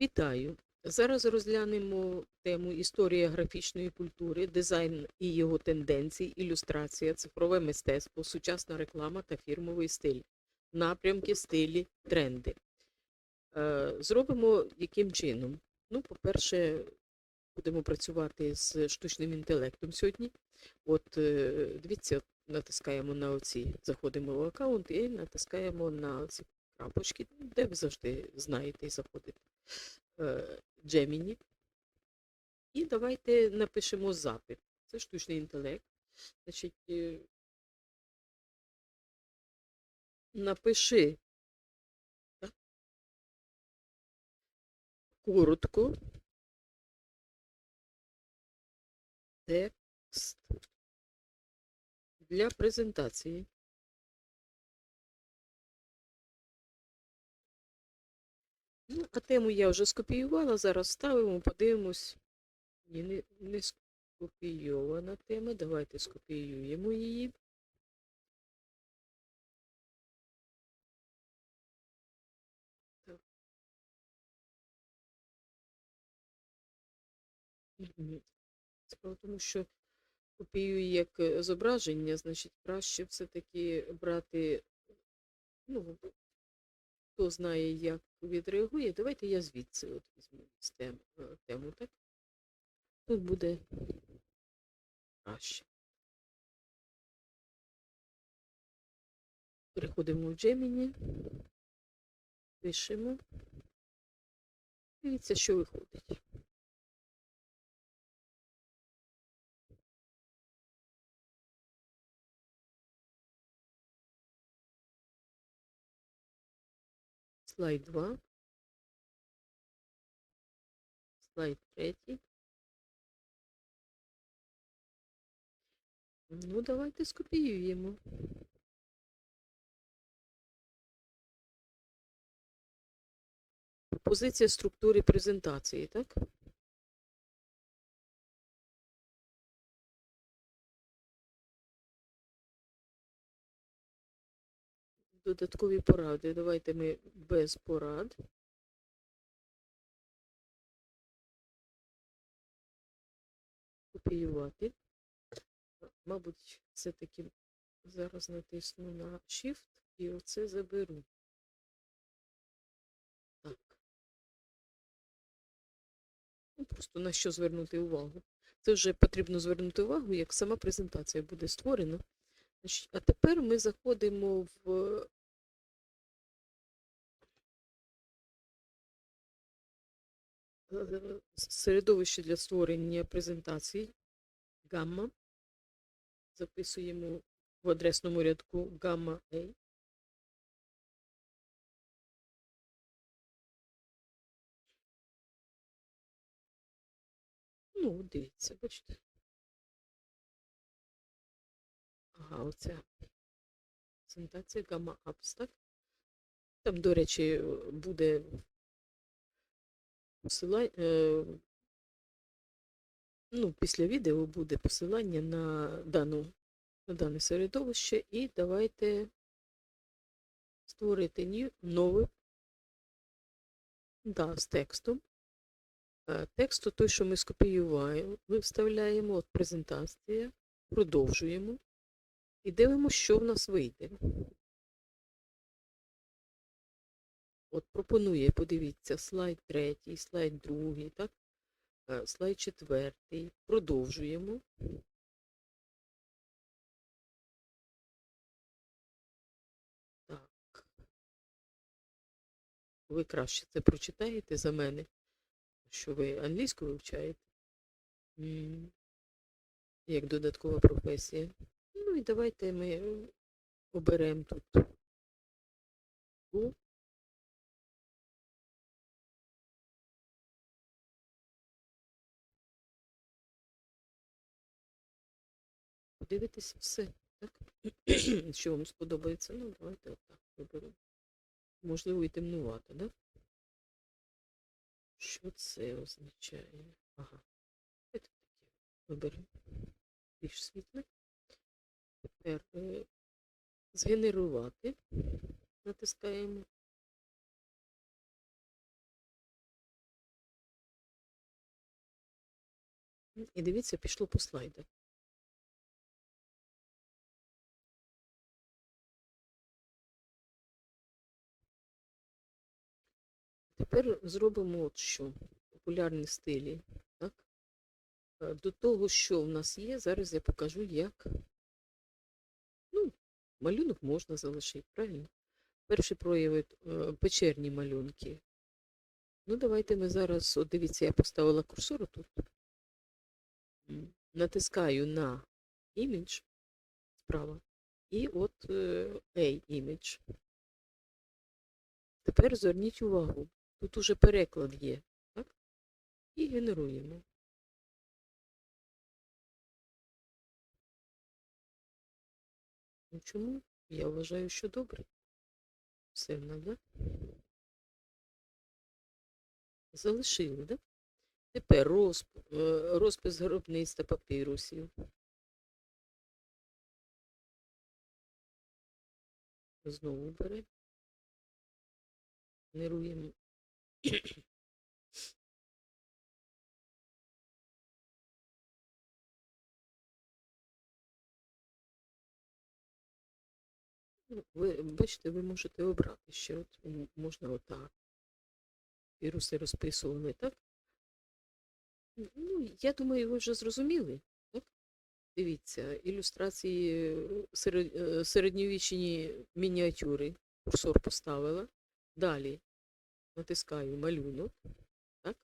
Вітаю! Зараз розглянемо тему Історія графічної культури, дизайн і його тенденції, ілюстрація, цифрове мистецтво, сучасна реклама та фірмовий стиль, напрямки, стилі, тренди. Е, Зробимо яким чином? Ну, по-перше, будемо працювати з штучним інтелектом сьогодні. От е, дивіться, натискаємо на оці, заходимо в аккаунт і натискаємо на ці крапочки, де ви завжди знаєте і заходите. Е, Gemini. І давайте напишемо запит. Це штучний інтелект. Значить, е, напиши коротко текст для презентації. Ну, а тему я вже скопіювала, зараз ставимо, подивимось. Ні, не, не скопійована тема. Давайте скопіюємо її. Справа тому, що копіюю як е, зображення, значить, краще все-таки брати, ну, хто знає, як відреагує, давайте я звідси от візьму е, тему, так? Тут буде краще. Переходимо в Gemini, пишемо. Дивіться, що виходить. Слайд 2. Слайд 3. Ну, давайте скопіюємо. Пропозиція структури презентації, так? Додаткові поради. Давайте ми без порад. Копіювати. Мабуть, все-таки зараз натисну на Shift і оце заберу. Так. Ну, просто на що звернути увагу. Це вже потрібно звернути увагу, як сама презентація буде створена. А тепер ми заходимо в середовище для створення презентацій. Гамма. Записуємо в адресному рядку гамма A. Ну, дивіться, бачите. Ага, оця презентація гамма Abstract. Там, до речі, буде посилання, е, ну, після відео буде посилання на, дану, на дане середовище. І давайте створити нове да, з текстом. Е, Тексту той, що ми скопіювали, ми вставляємо от презентація, продовжуємо і дивимося, що в нас вийде. От пропонує, подивіться, слайд третій, слайд другий, так? Е, слайд четвертий. Продовжуємо. Так. Ви краще це прочитаєте за мене, що ви англійську вивчаєте. Як додаткова професія. Ну і давайте ми оберемо тут. подивитесь все, так? що вам сподобається. Ну, давайте отак виберемо. Можливо, і темнувато, так? Що це означає? Ага. Це таке виберемо більш світле. Тепер е, згенерувати. Натискаємо. І дивіться, пішло по слайдах. Тепер зробимо от що. Популярні стилі. Так? Е, До того, що в нас є, зараз я покажу, як. Ну, малюнок можна залишити, правильно? Перші прояви е, печерні малюнки. Ну, давайте ми зараз, от дивіться, я поставила курсор тут. Натискаю на імідж справа. І от е, A імідж. Тепер зверніть увагу. Тут уже переклад є, так? І генеруємо. Ну чому? Я вважаю, що добре. Все в нас, да? Залишили, да? Тепер розп... е, розпис гробниць та папірусів. Знову беремо. Генеруємо. Ну, Ви бачите, ви можете обрати ще. От можна отак. Віруси розписували, так? Ну, я думаю, ви вже зрозуміли, так? Дивіться, ілюстрації серед, е, середньовічні мініатюри. Курсор поставила. Далі натискаю малюнок, так?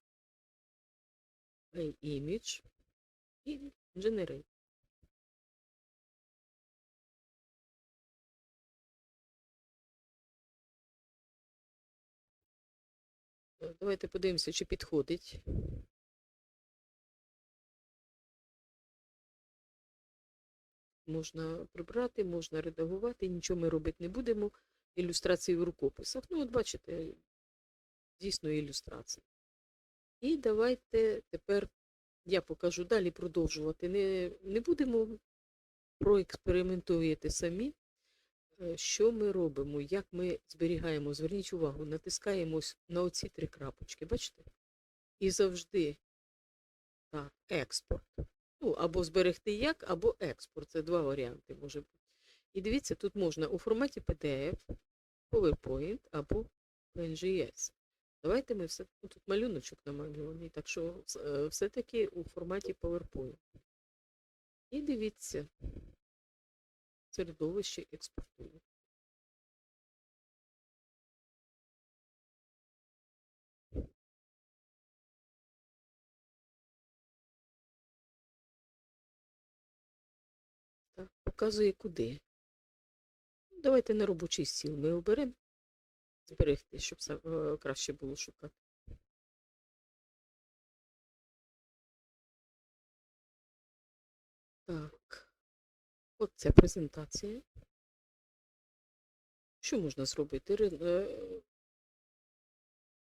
Play image і Generate. Е, Давайте подивимося, чи підходить. Можна прибрати, можна редагувати, нічого ми робити не будемо. Ілюстрації в рукописах. Ну, от бачите, дійсно ілюстрації. І давайте тепер я покажу далі продовжувати. Не, не будемо проекспериментуєте самі, е, що ми робимо, як ми зберігаємо. Зверніть увагу, натискаємось на оці три крапочки, бачите? І завжди так, експорт. Ну, або зберегти як, або експорт. Це два варіанти може бути. І дивіться, тут можна у форматі PDF, PowerPoint або PNGS. Давайте ми все ну, тут малюночок намальований, так що е, все-таки у форматі PowerPoint. І дивіться, середовище експортує. Так, показує куди. Давайте на робочий стіл ми оберемо. Зберегти, щоб е, краще було шукати. Так, от ця презентація. Що можна зробити? Е,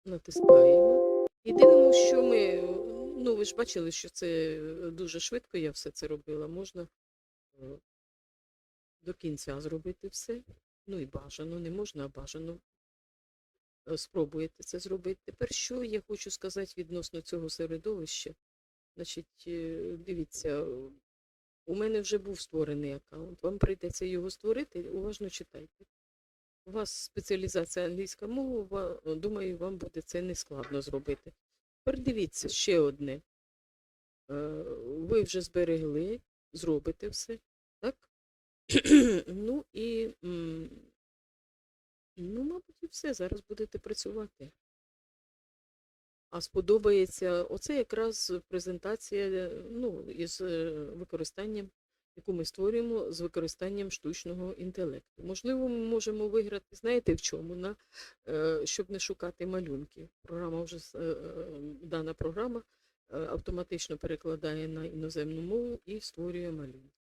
Натискаємо. Дивимося, що ми. Ну, ви ж бачили, що це е, дуже швидко я все це робила. Можна до кінця зробити все. Ну і бажано, не можна, а бажано. Е, Спробуєте це зробити. Тепер що я хочу сказати відносно цього середовища? Значить, е, дивіться, е, у мене вже був створений аккаунт. Вам прийдеться його створити. Уважно читайте. У вас спеціалізація англійська мова, думаю, вам буде це не складно зробити. Тепер дивіться ще одне. Е, Ви вже зберегли, зробите все, так? Ну і, ну, мабуть, і все. Зараз будете працювати. А сподобається, оце якраз презентація, е, ну, із е, використанням, яку ми створюємо з використанням штучного інтелекту. Можливо, ми можемо виграти, знаєте в чому? На, е, щоб не шукати малюнки. Програма вже, дана програма автоматично перекладає на іноземну мову і створює малюнки.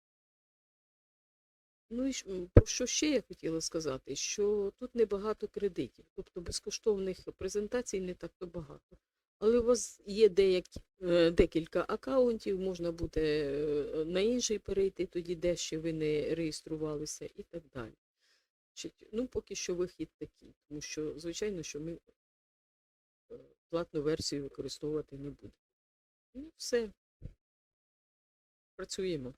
Ну і про що ще я хотіла сказати, що тут небагато кредитів, тобто безкоштовних презентацій не так то багато. Але у вас є деякі, е, декілька акаунтів, можна буде е, на інший перейти, тоді де ще ви не реєструвалися і так далі. Ну, поки що вихід такий, тому що, звичайно, що ми е, платну версію використовувати не будемо. Ну, все. Працюємо.